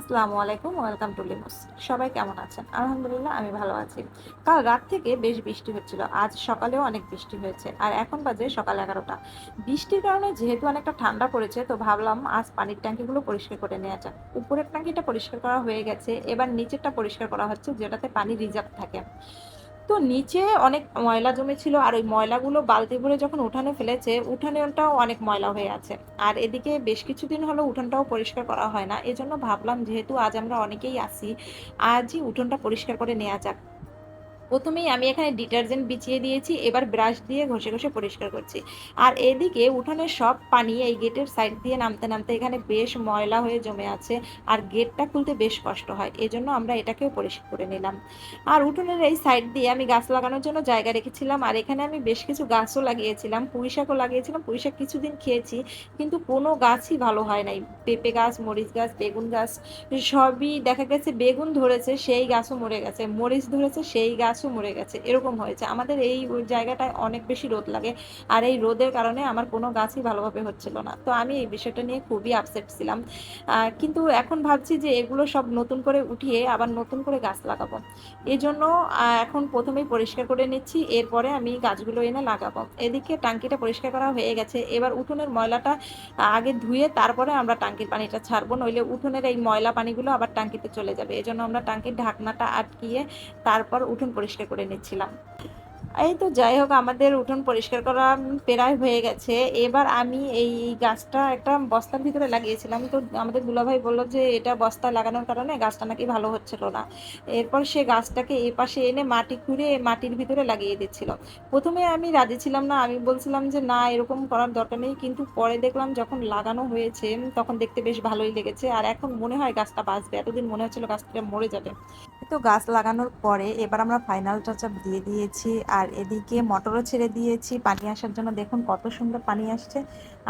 আসসালামু আলাইকুম, welcome to লিমোস। সবাই কেমন আছেন? আলহামদুলিল্লাহ, আমি ভালো আছি। কাল রাত থেকে বেশ বৃষ্টি হচ্ছিল। আজ সকালেও অনেক বৃষ্টি হয়েছে। আর এখন বাজে সকাল এগারোটা। বৃষ্টির কারণে যেহেতু অনেকটা ঠান্ডা পড়েছে, তো ভাবলাম আজ পানির ট্যাঙ্কিগুলো পরিষ্কার করে নেওয়া যাক। উপরের ট্যাঙ্কিটা পরিষ্কার করা হয়ে গেছে। এবার নিচেরটা পরিষ্কার করা হচ্ছে, যেটাতে পানি রিজার্ভ থাকে। তো নিচে অনেক ময়লা জমেছিল আর ওই ময়লাগুলো বালতি ভরে যখন উঠানে ফেলেছে, উঠানেটাও অনেক ময়লা হয়ে আছে। আর এদিকে বেশ কিছুদিন হলো উঠানটাও পরিষ্কার করা হয় না। এজন্য ভাবলাম যেহেতু আজ আমরা অনেকেই আসি আজই উঠোনটা পরিষ্কার করে নেওয়া যাক। প্রথমেই আমি এখানে ডিটারজেন্ট বিছিয়ে দিয়েছি, এবার ব্রাশ দিয়ে ঘষে ঘষে পরিষ্কার করছি। আর এদিকে উঠানের সব পানি এই গেটের সাইড দিয়ে নামতে নামতে এখানে বেশ ময়লা হয়ে জমে আছে আর গেটটা খুলতে বেশ কষ্ট হয়, এজন্য আমরা এটাকেও পরিষ্কার করে নিলাম। আর উঠোনের এই সাইড দিয়ে আমি গাছ লাগানোর জন্য জায়গা রেখেছিলাম আর এখানে আমি বেশ কিছু গাছও লাগিয়েছিলাম, পুঁই শাকও লাগিয়েছিলাম, পুঁই শাক কিছুদিন খেয়েছি কিন্তু কোনো গাছই ভালো হয় নাই। পেঁপে গাছ, মরিচ গাছ, বেগুন গাছ, সবই দেখা গেছে বেগুন ধরেছে, সেই গাছও মরে গেছে, মরিচ ধরেছে, সেই গাছও মরে গেছে। এরকম হয়েছে। আমাদের এই জায়গাটায় অনেক বেশি রোদ লাগে। আর এই রোদের কারণে আমার কোনো গাছই ভালোভাবে হচ্ছিল না। তো আমি এই বিষয়টা নিয়ে খুবই আপসেট ছিলাম। কিন্তু এখন ভাবছি যে এগুলো সব নতুন করে উঠিয়ে আবার নতুন করে গাছ লাগাবো। এই জন্য এখন প্রথমেই পরিষ্কার করে নিচ্ছি। এরপরে আমি গাছগুলো এনে লাগাবো। এদিকে টাঙ্কিটা পরিষ্কার করা হয়ে গেছে। এবার উঠোনের ময়লাটা আগে ধুয়ে তারপরে আমরা টাঙ্কির পানিটা ছাড়বো। নইলে উঠোনের এই ময়লা পানিগুলো আবার টাঙ্কিতে চলে যাবে। এই জন্য আমরা টাঙ্কির ঢাকনাটা আটকিয়ে তারপর উঠোন পরিষ্কার করে নিচ্ছিলাম। এই তো যাই হোক, আমাদের উঠোন পরিষ্কার করা প্রায় হয়ে গেছে। এবার আমি এই গাছটা একটা বস্তার ভিতরে লাগিয়েছিলাম। তো আমাদের দুলাভাই বলল যে, এটা বস্তা লাগানোর কারণে গাছটা নাকি ভালো হচ্ছিল না। এরপর সে গাছটাকে এ পাশে এনে মাটি খুঁড়ে মাটির ভিতরে লাগিয়ে দিচ্ছিল। প্রথমে আমি রাজি ছিলাম না। আমি বলছিলাম যে, না, এরকম করার দরকার নেই। কিন্তু পরে দেখলাম যখন লাগানো হয়েছে, তখন দেখতে বেশ ভালোই লেগেছে। আর এখন মনে হয় গাছটা বাঁচবে। এতদিন মনে হচ্ছিল গাছটা মরে যাবে। তো গাছ লাগানোর পরে এবার আমরা ফাইনাল টাচ আপ দিয়ে দিয়েছি। আর এদিকে মটরও ছেড়ে দিয়েছি। পানি আসার জন্য দেখুন কত সুন্দর পানি আসছে।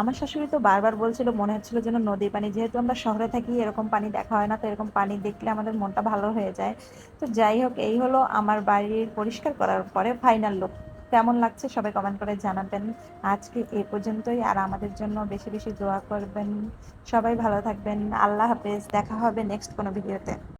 আমার শাশুড়ি তো বারবার বলছিল, মনে হচ্ছিল যেন নদীর পানি। যেহেতু আমরা শহরে থাকি, এরকম পানি দেখা হয় না, তো এরকম পানি দেখলে আমাদের মনটা ভালো হয়ে যায়। তো যাই হোক, এই হলো আমার বাড়ির পরিষ্কার করার পরে ফাইনাল লুক কেমন লাগছে সবাই কমেন্ট করে জানাবেন। আজকে এ পর্যন্তই। আর আমাদের জন্য বেশি বেশি দোয়া করবেন। সবাই ভালো থাকবেন। আল্লাহ হাফেজ। দেখা হবে নেক্সট কোনো ভিডিওতে